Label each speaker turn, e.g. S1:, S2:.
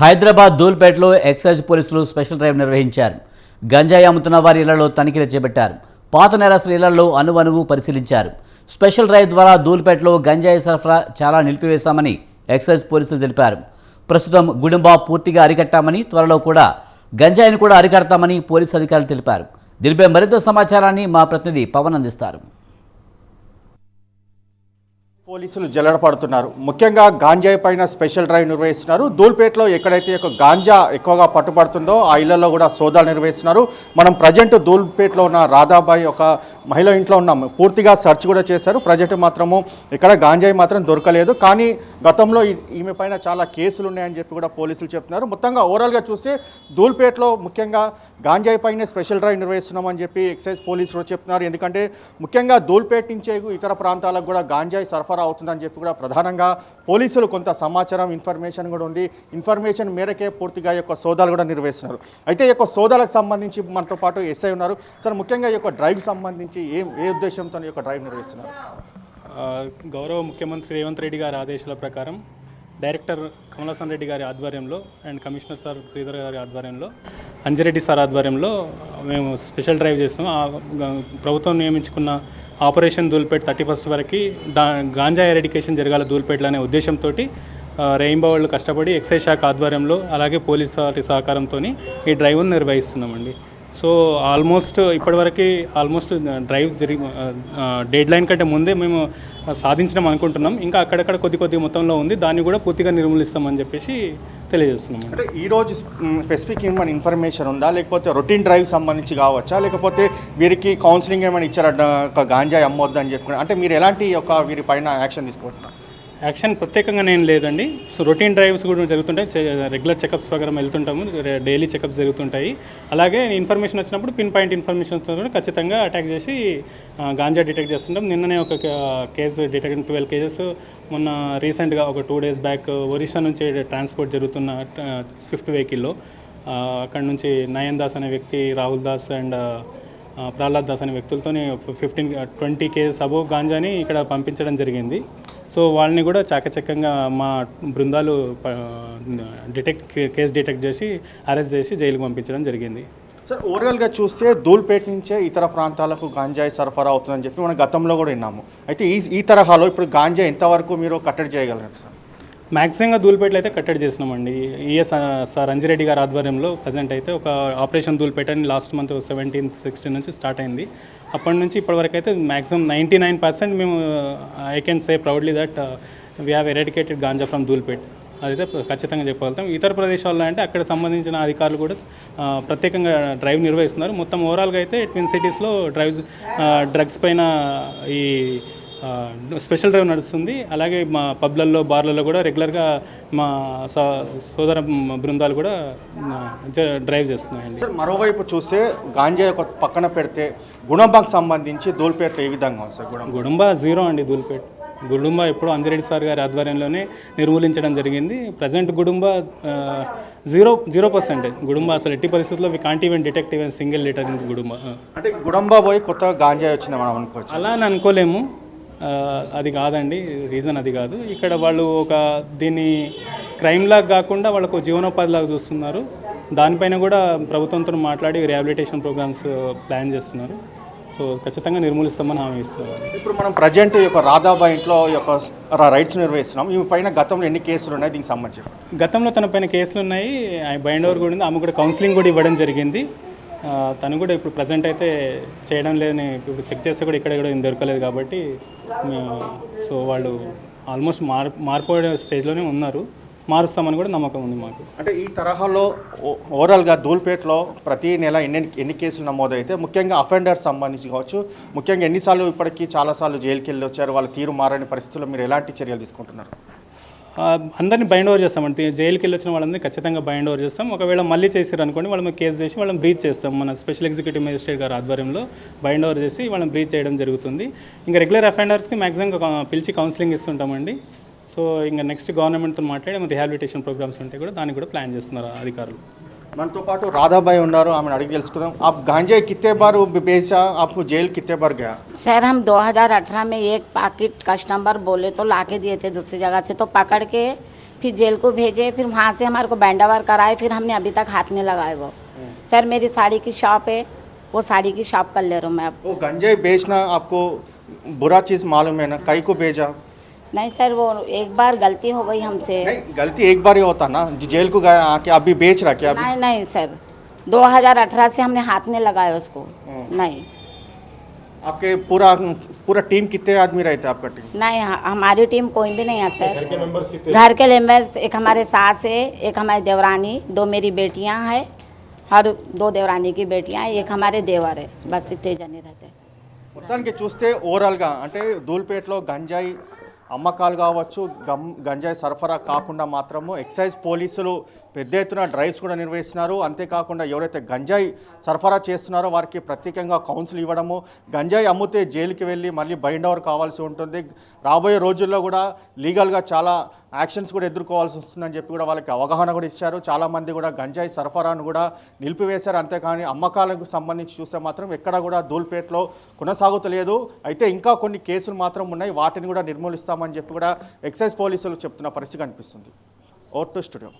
S1: హైదరాబాద్ దూల్పేటలో ఎక్సైజ్ పోలీసులు special drive నిర్వహించారు. గంజాయి అమ్ముతున్న వారి ఇళ్ళలో తనిఖీలు చేపట్టారు. పాత నేరస్తుల ఇళ్ళలో అనువనువు పరిశీలించారు. స్పెషల్ డ్రైవ్ ద్వారా ధూల్పేటలో గంజాయి సరఫరా చాలా నిలిపివేశామని ఎక్సైజ్ పోలీసులు తెలిపారు. ప్రస్తుతం గుడుంబా పూర్తిగా అరికట్టామని త్వరలో కూడా గంజాయిని కూడా అరికడతామని పోలీసు అధికారులు తెలిపారు. దీనిపై మరింత సమాచారాన్ని మా ప్రతినిధి పవన్ అందిస్తారు.
S2: పోలీసులు జల్లడపడుతున్నారు ముఖ్యంగా గాంజాయి పైన స్పెషల్ డ్రైవ్ నిర్వహిస్తున్నారు. దూల్పేటలో ఎక్కడైతే ఒక గాంజా ఎక్కువగా పట్టుబడుతుందో ఆ ఇళ్ళలో కూడా సోదాలు నిర్వహిస్తున్నారు. మనం ప్రజెంట్ దూల్పేటలో ఉన్న రాధాబాయి ఒక మహిళ ఇంట్లో ఉన్నాం. పూర్తిగా సెర్చ్ కూడా చేశారు. ప్రజెంట్ మాత్రము ఇక్కడ గాంజాయి మాత్రం దొరకలేదు. కానీ గతంలో ఈమె పైన చాలా కేసులు ఉన్నాయని చెప్పి కూడా పోలీసులు చెప్తున్నారు. మొత్తంగా ఓవరాల్గా చూస్తే దూల్పేటలో ముఖ్యంగా గాంజాయి పైన స్పెషల్ డ్రైవ్ నిర్వహిస్తున్నామని చెప్పి ఎక్సైజ్ పోలీసులు చెప్తున్నారు. ఎందుకంటే ముఖ్యంగా దూల్పేట నుంచే ఇతర ప్రాంతాలకు కూడా గాంజాయి సరఫరా అవుతుందని చెప్పి కూడా ప్రధానంగా పోలీసులు కొంత సమాచారం ఇన్ఫర్మేషన్ కూడా ఉంది ఇన్ఫర్మేషన్ మేరకే పూర్తిగా యొక్క సోదాలు కూడా నిర్వహిస్తున్నారు. అయితే ఈ యొక్క సోదాలకు సంబంధించి మనతో పాటు ఎస్ఐ ఉన్నారు. సార్ ముఖ్యంగా ఈ యొక్క డ్రైవ్ సంబంధించి ఏం ఏ ఉద్దేశంతో ఈ యొక్క డ్రైవ్ నిర్వహిస్తున్నారు?
S3: గౌరవ ముఖ్యమంత్రి రేవంత్ రెడ్డి గారి ఆదేశాల ప్రకారం డైరెక్టర్ కమలాసన్ రెడ్డి గారి ఆధ్వర్యంలో అండ్ కమిషనర్ సార్ శ్రీధర్ గారి ఆధ్వర్యంలో అంజిరెడ్డి సార్ ఆధ్వర్యంలో మేము స్పెషల్ డ్రైవ్ చేస్తాం ప్రభుత్వం నియమించుకున్న ఆపరేషన్ దూల్పేట్ థర్టీ ఫస్ట్ వరకు డా గాంజా ఎరిడికేషన్ జరగాల దూల్పేట్లో అనే ఉద్దేశంతో రెయిన్బో వాళ్ళు కష్టపడి ఎక్సైజ్ శాఖ ఆధ్వర్యంలో అలాగే పోలీస్ వారి సహకారంతో ఈ డ్రైవ్ను నిర్వహిస్తున్నామండి. సో ఆల్మోస్ట్ ఇప్పటివరకు ఆల్మోస్ట్ డ్రైవ్ జరిగి డెడ్ లైన్ కంటే ముందే మేము సాధించడం అనుకుంటున్నాం. ఇంకా అక్కడక్కడ కొద్ది కొద్ది మొత్తంలో ఉంది. దాన్ని కూడా పూర్తిగా నిర్మూలిస్తామని చెప్పేసి తెలియజేస్తున్నాం
S2: అంటే ఈరోజు స్పెసిఫిక్ ఏమైనా ఇన్ఫర్మేషన్ ఉందా? లేకపోతే రొటీన్ డ్రైవ్ సంబంధించి కావచ్చా? లేకపోతే వీరికి కౌన్సిలింగ్ ఏమైనా ఇచ్చారా ఒక అమ్మొద్దని అమ్మొద్దు అని అంటే మీరు ఎలాంటి ఒక వీరి పైన యాక్షన్ తీసుకుంటున్నారు
S3: యాక్షన్ ప్రత్యేకంగా నేను లేదండి. సో రొటీన్ డ్రైవ్స్ కూడా జరుగుతుంటాయి. రెగ్యులర్ చెకప్స్ ప్రకారం వెళ్తుంటాము. డైలీ చెకప్స్ జరుగుతుంటాయి. అలాగే ఇన్ఫర్మేషన్ వచ్చినప్పుడు పిన్ పాయింట్ ఇన్ఫర్మేషన్ కూడా ఖచ్చితంగా అటాక్ చేసి గాంజా డిటెక్ట్ చేస్తుంటాం. నిన్ననే ఒక కేసు డిటెక్ట్ ట్వెల్వ్ కేజెస్ మొన్న రీసెంట్గా ఒక టూ డేస్ బ్యాక్ ఒరిస్సా నుంచి ట్రాన్స్పోర్ట్ జరుగుతున్న స్విఫ్ట్ వెహికల్లో. అక్కడ నుంచి నయన్ దాస్ అనే వ్యక్తి రాహుల్ దాస్ అండ్ ప్రహ్లాద్ దాస్ అనే వ్యక్తులతో ఫిఫ్టీన్ ట్వంటీ కేజెస్ అబోవ్ గాంజాని ఇక్కడ పంపించడం జరిగింది. సో వాళ్ళని కూడా చాకచక్యంగా మా బృందాలు డిటెక్ట్ కేసు డిటెక్ట్ చేసి అరెస్ట్ చేసి జైలుకు పంపించడం జరిగింది.
S2: సార్ ఓవరాల్గా చూస్తే ధూల్పేట నుంచే ఇతర ప్రాంతాలకు గాంజాయి సరఫరా అవుతుందని చెప్పి మనం గతంలో కూడా విన్నాము. అయితే ఈ ఈ తరహాలో ఇప్పుడు గాంజా ఎంతవరకు మీరు కట్టడి చేయగలరు సార్?
S3: మ్యాక్సిమంగా దూల్పేటలో అయితే కట్టడి చేసినామండి. ఈఎస్ సార్ అంజిరెడ్డి గారి ఆధ్వర్యంలో ప్రజెంట్ అయితే ఒక ఆపరేషన్ దూల్పేట అని లాస్ట్ మంత్ సెవెంటీన్త్ సిక్స్టీన్ నుంచి స్టార్ట్ అయింది. అప్పటి నుంచి ఇప్పటివరకు అయితే మ్యాక్సిమం నైంటీ నైన్ పర్సెంట్ మేము I can say proudly that we have eradicated ganja from Dhoolpet అదైతే ఖచ్చితంగా చెప్పగలుగుతాం. ఇతర ప్రదేశాల్లో అంటే అక్కడ సంబంధించిన అధికారులు కూడా ప్రత్యేకంగా డ్రైవ్ నిర్వహిస్తున్నారు. మొత్తం ఓవరాల్గా అయితే ట్విన్ సిటీస్లో డ్రైవ్స్ డ్రగ్స్ పైన ఈ స్పెషల్ డ్రైవ్ నడుస్తుంది. అలాగే మా పబ్లలో బార్లలో కూడా రెగ్యులర్గా మా సోదర బృందాలు కూడా డ్రైవ్ చేస్తున్నాయండి.
S2: మరోవైపు చూస్తే గాంజా ఒక పక్కన పెడితే గుణంబాకు సంబంధించి ధూల్పేటలో ఏ విధంగా ఉంది సార్?
S3: గుడుంబ? జీరో అండి దూల్పేట్ గుడుంబ ఎప్పుడు అంజిరెడ్డి సార్ గారి ఆధ్వర్యంలోనే నిర్మూలించడం జరిగింది. ప్రజెంట్ గుడుంబ జీరో జీరో పర్సెంటేజ్ గుడుంబ అసలు ఎట్టి పరిస్థితుల్లో we can't even detect even single litre gudumba.
S2: అంటే గుడంబా పోయి కొత్తగా గాంజా వచ్చింది మనం అనుకోవచ్చు?
S3: అలా అని అనుకోలేము. అది కాదండి రీజన్ అది కాదు. ఇక్కడ వాళ్ళు ఒక దీన్ని క్రైమ్ లాగా కాకుండా వాళ్ళకు జీవనోపాధి లాగా చూస్తున్నారు. దానిపైన కూడా ప్రభుత్వంతో మాట్లాడి రిహాబిలిటేషన్ ప్రోగ్రామ్స్ ప్లాన్ చేస్తున్నారు. సో ఖచ్చితంగా నిర్మూలిస్తామని హామీ ఇస్తున్నారు.
S2: ఇప్పుడు మనం ప్రజెంట్ ఈ యొక్క రాధాబాయి ఇంట్లో యొక్క రైట్స్ నిర్వహిస్తున్నాం. ఈ పైన గతంలో ఎన్ని కేసులు ఉన్నాయి? దీనికి సంబంధించి
S3: గతంలో తన పైన కేసులు ఉన్నాయి. ఆయన బైండ్ ఓవర్ కూడా ఉంది. ఆమె కూడా కౌన్సిలింగ్ కూడా ఇవ్వడం జరిగింది. తను కూడా ఇప్పుడు ప్రజెంట్ అయితే చేయడం లేదని ఇప్పుడు చెక్ చేస్తే కూడా ఇక్కడ కూడా ఏం దొరకలేదు కాబట్టి సో వాళ్ళు ఆల్మోస్ట్ మార్ మారిపోయే స్టేజ్లోనే ఉన్నారు. మారుస్తామని కూడా నమ్మకం ఉంది మాకు.
S2: అంటే ఈ తరహాలో ఓ- ఓవరాల్గా ధూల్పేటలో ప్రతి నెల ఎన్ని ఎన్ని కేసులు నమోదైతే ముఖ్యంగా అఫెండర్స్ సంబంధించి కావచ్చు ముఖ్యంగా ఎన్నిసార్లు ఇప్పటికీ చాలాసార్లు జైలుకి వెళ్ళి వచ్చారు వాళ్ళ తీరు మారని పరిస్థితుల్లో మీరు ఎలాంటి చర్యలు తీసుకుంటున్నారు?
S3: అందరినీ బైండ్ ఓవర్ చేస్తాం అంటే జైలుకి వెళ్ళి వచ్చిన వాళ్ళందరినీ ఖచ్చితంగా బైండ్ ఓవర్ చేస్తాం. ఒకవేళ మళ్ళీ చేసారు అనుకోండి వాళ్ళని కేసు చేసి వాళ్ళని బ్రీచ్ చేస్తాం. మన స్పెషల్ ఎగ్జిక్యూటివ్ మేజిస్ట్రేట్ గారి ఆధ్వర్యంలో బైండ్ ఓవర్ చేసి వాళ్ళని బ్రీచ్ చేయడం జరుగుతుంది. ఇంకా రెగ్యులర్ అఫెండర్స్కి మ్యాక్సిమం పిలిచి కౌన్సిలింగ్ ఇస్తుంటామండి. సో ఇంకా నెక్స్ట్ గవర్నమెంట్తో మాట్లాడి రిహాబిలిటేషన్ ప్రోగ్రామ్స్ ఉంటాయి కూడా దానికి కూడా ప్లాన్ చేస్తున్నారు అధికారులు.
S2: మనతో పాటు రాధాబాయి ఉన్నారు ఆమెను అడిగి తెలుసుకుందాం ఆ గాంజా కిత్తే బార్ బేసా ఆపు జైలు కిత్తే బార్ గయా
S4: सर हम 2018 में एक पैकेट कस्टमर बोले तो ला के दिए थे दूसरी जगह से तो पकड़ के फिर जेल को भेजे फिर वहाँ से हमारे को बैंडावर कराए फिर हमने अभी तक हाथ नहीं लगाए वो सर मेरी साड़ी की शॉप है वो साड़ी की शॉप कर ले रहा हूँ मैं अब
S2: वो गंजाई बेचना आपको बुरा चीज़ मालूम है ना कई को भेजा
S4: नहीं सर वो एक बार गलती हो गई हमसे
S2: नहीं गलती एक बार ही होता ना जो जेल को गया आके अभी बेच रहा क्या अभी
S4: नहीं नहीं सर 2018 से हमने हाथ नहीं लगाया उसको नहीं
S2: आपके पूरा पूरा टीम कितने आदमी रहते हैं आपका टीम
S4: नहीं ह- हमारी टीम कोई भी नहीं है सर घर के मेंबर्स एक हमारे सास है एक हमारी देवरानी दो मेरी बेटियां हैं और दो देवरानी की बेटियां हैं एक हमारे देवर है बस इतने जने रहते हैं
S2: మొత్తానికి చూస్తే ఓవరాల్గా అంటే ధూల్పేటలో గంజాయి అమ్మకాలు కావచ్చు గమ్ గంజాయి సరఫరా కాకుండా మాత్రము ఎక్సైజ్ పోలీసులు పెద్ద ఎత్తున డ్రైవ్స్ కూడా నిర్వహిస్తున్నారు. అంతేకాకుండా ఎవరైతే గంజాయి సరఫరా చేస్తున్నారో వారికి ప్రత్యేకంగా కౌన్సిల్ ఇవ్వడము గంజాయి అమ్మితే జైలుకి వెళ్ళి మళ్ళీ బైండ్ ఓవర్ కావాల్సి ఉంటుంది. రాబోయే రోజుల్లో కూడా లీగల్గా చాలా యాక్షన్స్ కూడా ఎదుర్కోవాల్సి వస్తుందని చెప్పి కూడా వాళ్ళకి అవగాహన కూడా ఇచ్చారు. చాలామంది కూడా గంజాయి సరఫరాను కూడా నిలిపివేశారు. అంతేకాని అమ్మకాలకు సంబంధించి చూస్తే మాత్రం ఎక్కడ కూడా ధూల్పేటలో కొనసాగుతలేదు. అయితే ఇంకా కొన్ని కేసులు మాత్రం ఉన్నాయి. వాటిని కూడా నిర్మూలిస్తాం చేస్తామని చెప్పి కూడా ఎక్సైజ్ పోలీసులు చెప్తున్న పరిస్థితి కనిపిస్తుంది. ఓట్ స్టూడియో.